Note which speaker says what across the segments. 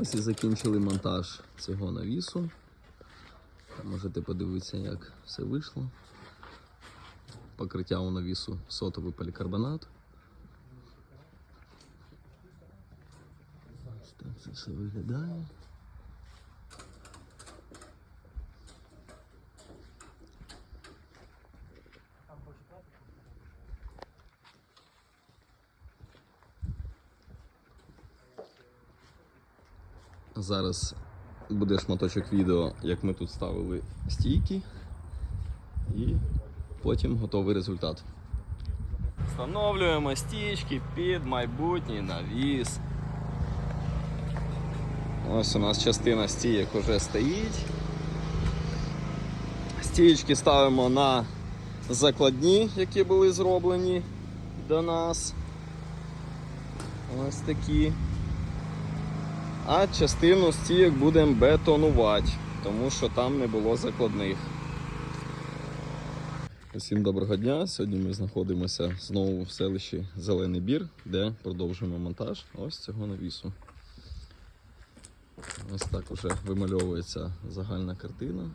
Speaker 1: Ось і закінчили монтаж цього навісу. Можете подивитися, як все вийшло. Покриття у навісу сотовий полікарбонат. Ось так це все виглядає. Зараз буде шматочок відео, як ми тут ставили стійки, і потім готовий результат. Встановлюємо стічки під майбутній навіс. Ось у нас частина стійок вже стоїть. Стієчки ставимо на закладні, які були зроблені до нас. Ось такі. А частину стійок будемо бетонувати, тому що там не було закладних. Усім доброго дня. Сьогодні ми знаходимося знову в селищі Зелений Бір, де продовжуємо монтаж ось цього навісу. Ось так уже вимальовується загальна картина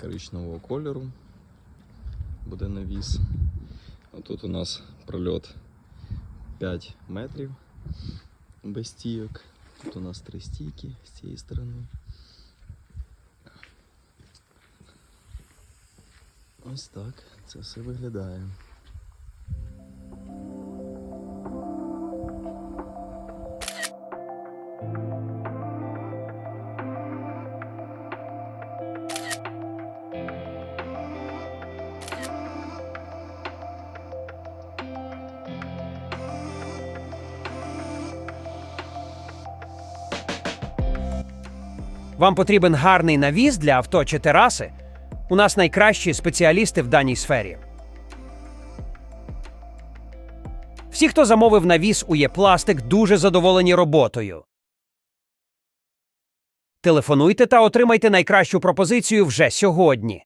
Speaker 1: коричневого кольору. Буде навіс. Тут у нас прольот 5 метрів без стійок. Тут у нас три стійки з цієї сторони. Ось так це все виглядає.
Speaker 2: Вам потрібен гарний навіс для авто чи тераси? У нас найкращі спеціалісти в даній сфері. Всі, хто замовив навіс у Є-Пластик, дуже задоволені роботою. Телефонуйте та отримайте найкращу пропозицію вже сьогодні.